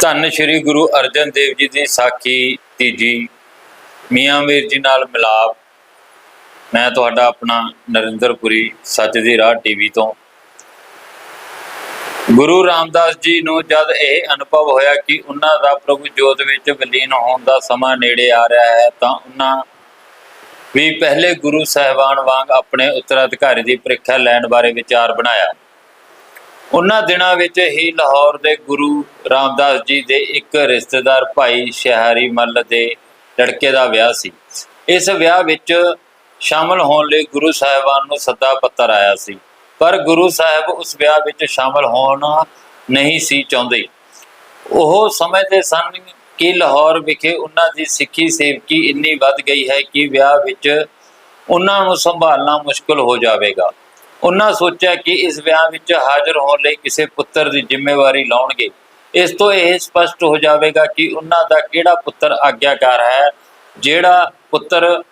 ਧੰਨ ਸ਼੍ਰੀ ਗੁਰੂ ਅਰਜਨ ਦੇਵ ਜੀ ਦੀ ਸਾਖੀ ਤੀਜੀ ਮੀਆਂ ਵੀਰ ਜੀ ਨਾਲ ਮਿਲਾਪ। ਮੈਂ ਤੁਹਾਡਾ ਆਪਣਾ ਨਰਿੰਦਰਪੁਰੀ ਸੱਚ ਦੀ ਰਾਹ ਟੀਵੀ ਤੋਂ। ਗੁਰੂ ਰਾਮਦਾਸ ਜੀ ਨੂੰ ਜਦ ਇਹ ਅਨੁਭਵ ਹੋਇਆ ਕਿ ਉਹਨਾਂ ਦਾ ਪ੍ਰਭੂ ਜੋਤ ਵਿੱਚ ਵਿਲੀਨ ਹੋਣ ਦਾ ਸਮਾਂ ਨੇੜੇ ਆ ਰਿਹਾ ਹੈ, ਤਾਂ ਉਹਨਾਂ ਵੀ ਪਹਿਲੇ ਗੁਰੂ ਸਾਹਿਬਾਨ ਵਾਂਗ ਆਪਣੇ ਉੱਤਰਾਧਿਕਾਰੀ ਦੀ ਪ੍ਰੀਖਿਆ ਲੈਣ ਬਾਰੇ ਵਿਚਾਰ ਬਣਾਇਆ। ਉਹਨਾਂ ਦਿਨਾਂ ਵਿੱਚ ਹੀ ਲਾਹੌਰ ਦੇ ਗੁਰੂ ਰਾਮਦਾਸ ਜੀ ਦੇ ਇੱਕ ਰਿਸ਼ਤੇਦਾਰ ਭਾਈ ਸ਼ਹਿਰੀ ਮੱਲ ਦੇ ਲੜਕੇ ਦਾ ਵਿਆਹ ਸੀ। ਇਸ ਵਿਆਹ ਵਿੱਚ ਸ਼ਾਮਲ ਹੋਣ ਲਈ ਗੁਰੂ ਸਾਹਿਬਾਨ ਨੂੰ ਸੱਦਾ ਪੱਤਰ ਆਇਆ ਸੀ। ਪਰ ਗੁਰੂ ਸਾਹਿਬ ਉਸ ਵਿਆਹ ਵਿੱਚ ਸ਼ਾਮਲ ਹੋਣਾ ਨਹੀਂ ਸੀ ਚਾਹੁੰਦੇ। ਉਹ ਸਮਝਦੇ ਸਨ ਕਿ ਲਾਹੌਰ ਵਿਖੇ ਉਹਨਾਂ ਦੀ ਸਿੱਖੀ ਸੇਵਕੀ ਇੰਨੀ ਵੱਧ ਗਈ ਹੈ ਕਿ ਵਿਆਹ ਵਿੱਚ ਉਹਨਾਂ ਨੂੰ ਸੰਭਾਲਣਾ ਮੁਸ਼ਕਲ ਹੋ ਜਾਵੇਗਾ। ਉਹਨਾਂ ਸੋਚਿਆ ਕਿ ਇਸ ਵਿਆਹ ਵਿੱਚ ਹਾਜ਼ਰ ਹੋਣ ਲਈ ਕਿਸੇ ਪੁੱਤਰ ਦੀ ਜ਼ਿੰਮੇਵਾਰੀ ਲਾਉਣਗੇ। ਇਸ ਤੋਂ ਇਹ ਸਪਸ਼ਟ ਹੋ ਜਾਵੇਗਾ ਕਿ ਉਹਨਾਂ ਦਾ ਕਿਹੜਾ ਪੁੱਤਰ ਆਗਿਆਕਾਰ ਹੈ, ਜਿਹੜਾ ਪੁੱਤਰ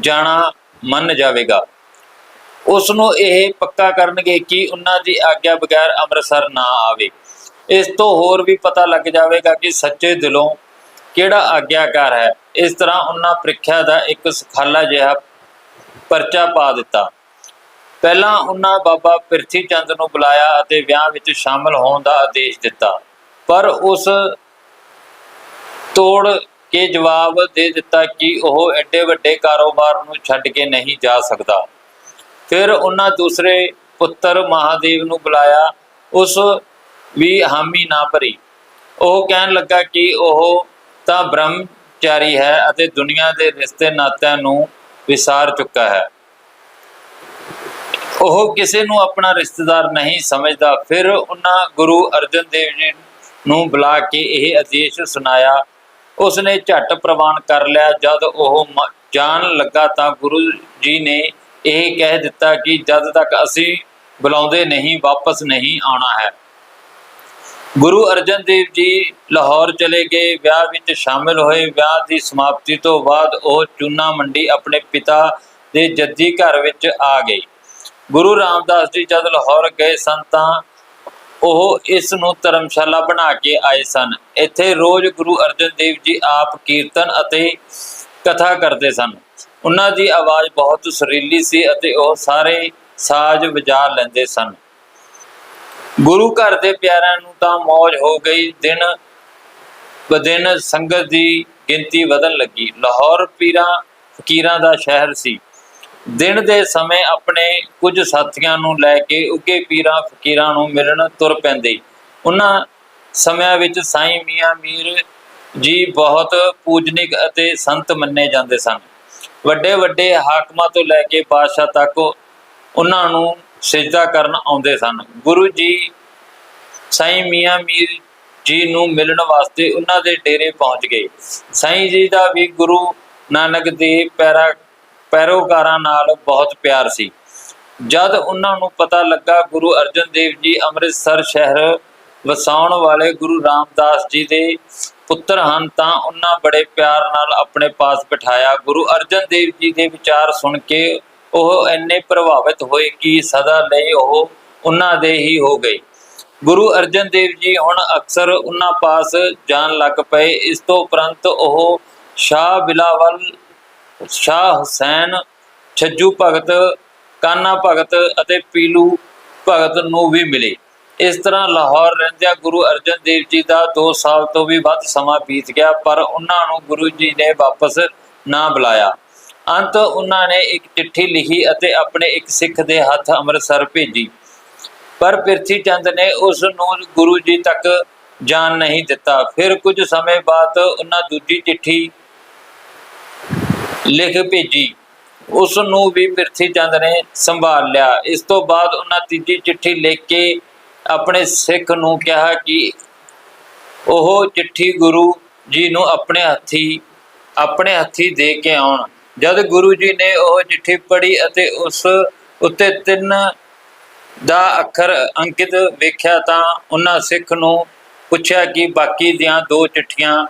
ਜਾਣਾ ਮੰਨ ਜਾਵੇਗਾ। ਉਸ ਨੂੰ ਇਹ ਪੱਕਾ ਕਰਨਗੇ ਕਿ ਉਹਨਾਂ ਦੀ ਆਗਿਆ ਬਗੈਰ ਅੰਮ੍ਰਿਤਸਰ ਨਾ ਆਵੇ। ਇਸ ਤੋਂ ਹੋਰ ਵੀ ਪਤਾ ਲੱਗ ਜਾਵੇਗਾ ਕਿ ਸੱਚੇ ਦਿਲੋਂ ਕਿਹੜਾ ਆਗਿਆਕਾਰ ਹੈ। ਇਸ ਤਰ੍ਹਾਂ ਉਹਨਾਂ ਪ੍ਰੀਖਿਆ ਦਾ ਇੱਕ ਸੁਖਾਲਾ ਜਿਹਾ ਪਰਚਾ ਪਾ ਦਿੱਤਾ। ਪਹਿਲਾਂ ਉਹਨਾਂ ਬਾਬਾ ਪਿਰਥੀ ਚੰਦ ਨੂੰ ਬੁਲਾਇਆ ਅਤੇ ਵਿਆਹ ਵਿੱਚ ਸ਼ਾਮਲ ਹੋਣ ਦਾ ਆਦੇਸ਼ ਦਿੱਤਾ। ਪਰ ਉਸ ਤੋੜ ਕੇ ਜਵਾਬ ਦੇ ਦਿੱਤਾ ਕਿ ਉਹ ਐਡੇ ਵੱਡੇ ਕਾਰੋਬਾਰ ਨੂੰ ਛੱਡ ਕੇ ਨਹੀਂ ਜਾ ਸਕਦਾ। ਫਿਰ ਉਹਨਾਂ ਦੂਸਰੇ ਪੁੱਤਰ ਮਹਾਦੇਵ ਨੂੰ ਬੁਲਾਇਆ। ਉਸ ਵੀ ਹਾਮੀ ਨਾ ਭਰੀ। ਉਹ ਕਹਿਣ ਲੱਗਾ ਕਿ ਉਹ ਤਾਂ ਬ੍ਰਹਮਚਾਰੀ ਹੈ ਅਤੇ ਦੁਨੀਆ ਦੇ ਰਿਸ਼ਤੇ ਨਾਤਿਆਂ ਨੂੰ ਵਿਸਾਰ ਚੁੱਕਾ ਹੈ। ਉਹ ਕਿਸੇ ਨੂੰ ਆਪਣਾ ਰਿਸ਼ਤੇਦਾਰ ਨਹੀਂ ਸਮਝਦਾ। ਫਿਰ ਉਹਨਾਂ ਗੁਰੂ ਅਰਜਨ ਦੇਵ ਜੀ ਨੂੰ ਬੁਲਾ ਕੇ ਇਹ ਆਦੇਸ਼ ਸੁਣਾਇਆ। ਉਸਨੇ ਝਟ ਪ੍ਰਵਾਨ ਕਰ ਲਿਆ। ਜਦ ਉਹ ਜਾਣ ਲੱਗਾ ਤਾਂ ਗੁਰੂ ਜੀ ਨੇ ਇਹ ਕਹਿ ਦਿੱਤਾ ਕਿ ਜਦ ਤੱਕ ਅਸੀਂ ਬੁਲਾਉਂਦੇ ਨਹੀਂ, ਵਾਪਸ ਨਹੀਂ ਆਉਣਾ ਹੈ। ਗੁਰੂ ਅਰਜਨ ਦੇਵ ਜੀ ਲਾਹੌਰ ਚਲੇ ਗਏ। ਵਿਆਹ ਵਿੱਚ ਸ਼ਾਮਿਲ ਹੋਏ। ਵਿਆਹ ਦੀ ਸਮਾਪਤੀ ਤੋਂ ਬਾਅਦ ਉਹ ਚੂਨਾ ਮੰਡੀ ਆਪਣੇ ਪਿਤਾ ਦੇ ਜੱਦੀ ਘਰ ਵਿੱਚ ਆ ਗਏ। ਗੁਰੂ ਰਾਮਦਾਸ ਜੀ ਜਦ ਲਾਹੌਰ ਗਏ ਸਨ ਤਾਂ ਉਹ ਇਸ ਨੂੰ ਧਰਮਸ਼ਾਲਾ ਬਣਾ ਕੇ ਆਏ ਸਨ। ਇੱਥੇ ਰੋਜ਼ ਗੁਰੂ ਅਰਜਨ ਦੇਵ ਜੀ ਆਪ ਕੀਰਤਨ ਅਤੇ ਕਥਾ ਕਰਦੇ ਸਨ। ਉਹਨਾਂ ਦੀ ਆਵਾਜ਼ ਬਹੁਤ ਸੁਰੀਲੀ ਸੀ ਅਤੇ ਉਹ ਸਾਰੇ ਸਾਜ਼ ਵਜਾ ਲੈਂਦੇ ਸਨ। ਗੁਰੂ ਘਰ ਦੇ ਪਿਆਰਿਆਂ ਨੂੰ ਤਾਂ ਮौज ਹੋ ਗਈ। ਦਿਨ ਬਦਿਨ ਸੰਗਤ ਦੀ ਗਿਣਤੀ ਵਧਣ ਲੱਗੀ। ਲਾਹੌਰ ਪੀਰਾਂ, ਫਕੀਰਾਂ ਦਾ ਸ਼ਹਿਰ ਸੀ। ਦਿਨ ਦੇ ਸਮੇਂ ਆਪਣੇ ਕੁਝ ਸਾਥੀਆਂ ਨੂੰ ਲੈ ਕੇ ਉੱਗੇ ਪੀਰਾਂ, ਫਕੀਰਾਂ ਨੂੰ ਮਿਲਣ ਤੁਰ ਪੈਂਦੇ। ਉਹਨਾਂ ਸਮਿਆਂ ਵਿੱਚ ਸਾਈਂ ਮੀਆਂ ਮੀਰ ਜੀ ਬਹੁਤ ਪੂਜਨਿਕ ਅਤੇ ਸੰਤ ਮੰਨੇ ਜਾਂਦੇ ਸਨ। ਵੱਡੇ ਵੱਡੇ ਹਾਕਮਾਂ ਤੋਂ ਲੈ ਕੇ ਬਾਦਸ਼ਾਹ ਤੱਕ ਉਹਨਾਂ ਨੂੰ ਸਜਦਾ ਕਰਨ ਆਉਂਦੇ ਸਨ। ਗੁਰੂ ਜੀ ਸਾਈਂ ਮੀਆਂ ਮੀਰ ਜੀ ਨੂੰ ਮਿਲਣ ਵਾਸਤੇ ਉਹਨਾਂ ਦੇ ਡੇਰੇ ਪਹੁੰਚ ਗਏ। ਸਾਈਂ ਜੀ ਦਾ ਵੀ ਗੁਰੂ ਨਾਨਕ ਦੇਵ ਪੈਰਾ ਪੈਰੋਕਾਰਾਂ ਨਾਲ ਬਹੁਤ ਪਿਆਰ ਸੀ। ਜਦ ਉਹਨਾਂ ਨੂੰ ਪਤਾ ਲੱਗਾ, ਗੁਰੂ ਅਰਜਨ ਦੇਵ ਜੀ ਅੰਮ੍ਰਿਤਸਰ ਸ਼ਹਿਰ ਵਸਾਉਣ ਵਾਲੇ ਗੁਰੂ ਰਾਮਦਾਸ ਜੀ ਦੇ ਪੁੱਤਰ ਹਨ, ਤਾਂ ਉਹਨਾਂ ਬੜੇ ਪਿਆਰ ਨਾਲ ਆਪਣੇ ਪਾਸ ਬਿਠਾਇਆ। ਗੁਰੂ ਅਰਜਨ ਦੇਵ ਜੀ ਦੇ ਵਿਚਾਰ ਸੁਣ ਕੇ ਉਹ ਇੰਨੇ ਪ੍ਰਭਾਵਿਤ ਹੋਏ ਕਿ ਸਦਾ ਲਈ ਉਹ ਉਹਨਾਂ ਦੇ ਹੀ ਹੋ ਗਏ। ਗੁਰੂ ਅਰਜਨ ਦੇਵ ਜੀ ਹੁਣ ਅਕਸਰ ਉਹਨਾਂ ਪਾਸ ਜਾਣ ਲੱਗ ਪਏ। ਇਸ ਤੋਂ ਉਪਰੰਤ ਉਹ ਸ਼ਾਹ ਬਿਲਾਵਲ ਸ਼ਾਹ ਹੁਸੈਨ, ਛੱਜੂ ਭਗਤ, ਕਾਨਾ ਭਗਤ ਅਤੇ ਪੀਲੂ ਭਗਤ ਨੂੰ ਵੀ ਮਿਲੇ। ਇਸ ਤਰ੍ਹਾਂ ਲਾਹੌਰ ਰਹਿੰਦਿਆਂ ਗੁਰੂ ਅਰਜਨ ਦੇਵ ਜੀ ਦਾ 2 ਸਾਲ ਤੋਂ ਵੀ ਵੱਧ ਸਮਾਂ ਬੀਤ ਗਿਆ, ਪਰ ਉਹਨਾਂ ਨੂੰ ਗੁਰੂ ਜੀ ਨੇ ਵਾਪਸ ਨਾ ਬੁਲਾਇਆ। ਅੰਤ ਉਹਨਾਂ ਨੇ ਇੱਕ ਚਿੱਠੀ ਲਿਖੀ ਅਤੇ ਆਪਣੇ ਇੱਕ ਸਿੱਖ ਦੇ ਹੱਥ ਅੰਮ੍ਰਿਤਸਰ ਭੇਜੀ। ਪਰ ਪਿਰਥੀ ਚੰਦ ਨੇ ਉਸ ਨੂੰ ਗੁਰੂ ਜੀ ਤੱਕ ਜਾਣ ਨਹੀਂ ਦਿੱਤਾ। ਫਿਰ ਕੁਝ ਸਮੇਂ ਬਾਅਦ ਉਹਨਾਂ ਦੂਜੀ ਚਿੱਠੀ ਲਿਖ ਭੇਜੀ। ਉਸ ਨੂੰ ਵੀ ਪਿਰਥੀ ਚੰਦ ਨੇ ਸੰਭਾਲ ਲਿਆ। ਇਸ ਤੋਂ ਬਾਅਦ ਉਹਨਾਂ ਤੀਜੀ ਚਿੱਠੀ ਲਿਖ ਕੇ ਆਪਣੇ ਸਿੱਖ ਨੂੰ ਕਿਹਾ ਕਿ ਉਹ ਚਿੱਠੀ ਗੁਰੂ ਜੀ ਨੂੰ ਆਪਣੇ ਹੱਥੀ ਆਪਣੇ ਹੱਥੀ ਦੇ ਕੇ ਆਉਣ। ਜਦ ਗੁਰੂ ਜੀ ਨੇ ਉਹ ਚਿੱਠੀ ਪੜ੍ਹੀ ਅਤੇ ਉਸ ਉੱਤੇ ਤਿੰਨ ਦਾ ਅੱਖਰ ਅੰਕਿਤ ਵੇਖਿਆ ਤਾਂ ਉਹਨਾਂ ਸਿੱਖ ਨੂੰ ਪੁੱਛਿਆ ਕਿ ਬਾਕੀ ਦੀਆਂ ਦੋ ਚਿੱਠੀਆਂ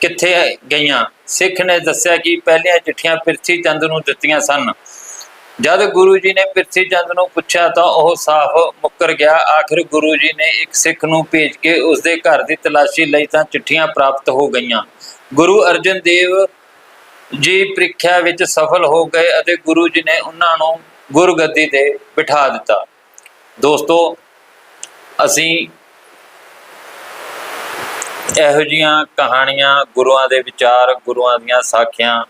ਕਿੱਥੇ ਗਈਆਂ? ਸਿੱਖ ਨੇ ਦੱਸਿਆ ਕਿ ਪਹਿਲੀਆਂ ਚਿੱਠੀਆਂ ਪ੍ਰਿਥੀ ਚੰਦ ਨੂੰ ਦਿੱਤੀਆਂ ਸਨ। ਜਦ ਗੁਰੂ ਜੀ ਨੇ ਪ੍ਰਿਥੀ ਚੰਦ ਨੂੰ ਪੁੱਛਿਆ ਤਾਂ ਉਹ ਸਾਫ਼ ਮੁੱਕਰ ਗਿਆ। ਆਖਿਰ ਗੁਰੂ ਜੀ ਨੇ ਇੱਕ ਸਿੱਖ ਨੂੰ ਭੇਜ ਕੇ ਉਸ ਦੇ ਘਰ ਦੀ ਤਲਾਸ਼ੀ ਲਈ ਤਾਂ ਚਿੱਠੀਆਂ ਪ੍ਰਾਪਤ ਹੋ ਗਈਆਂ। ਗੁਰੂ ਅਰਜਨ ਦੇਵ ਜੀ ਪ੍ਰੀਖਿਆ ਵਿੱਚ ਸਫਲ ਹੋ ਗਏ ਅਤੇ ਗੁਰੂ ਜੀ ਨੇ ਉਹਨਾਂ ਨੂੰ ਗੁਰਗੱਦੀ ਤੇ ਬਿਠਾ ਦਿੱਤਾ। ਦੋਸਤੋ, ਅਸੀਂ ਇਹੋ ਜੀਆਂ ਕਹਾਣੀਆਂ ਗੁਰੂਆਂ ਦੇ ਵਿਚਾਰ, ਗੁਰੂਆਂ ਦੀਆਂ ਸਾਖੀਆਂ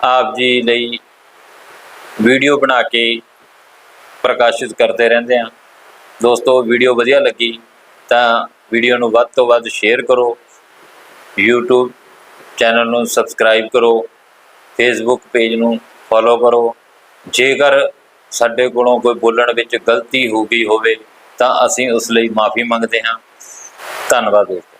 ਆਪ ਜੀ ਲਈ ਵੀਡੀਓ ਬਣਾ ਕੇ ਪ੍ਰਕਾਸ਼ਿਤ ਕਰਦੇ ਰਹਿੰਦੇ ਹਾਂ। ਦੋਸਤੋ, ਵੀਡੀਓ ਵਧੀਆ ਲੱਗੀ ਤਾਂ ਵੀਡੀਓ ਨੂੰ ਵੱਧ ਤੋਂ ਵੱਧ ਸ਼ੇਅਰ ਕਰੋ। YouTube ਚੈਨਲ ਨੂੰ ਸਬਸਕ੍ਰਾਈਬ ਕਰੋ। Facebook ਪੇਜ ਨੂੰ ਫੋਲੋ ਕਰੋ। ਜੇਕਰ ਸਾਡੇ ਕੋਲੋਂ ਕੋਈ ਬੋਲਣ ਵਿੱਚ ਗਲਤੀ ਹੋ ਗਈ ਹੋਵੇ ਤਾਂ ਅਸੀਂ ਉਸ ਲਈ ਮਾਫੀ ਮੰਗਦੇ ਹਾਂ। ਧੰਨਵਾਦ ਦੋਸਤੋ।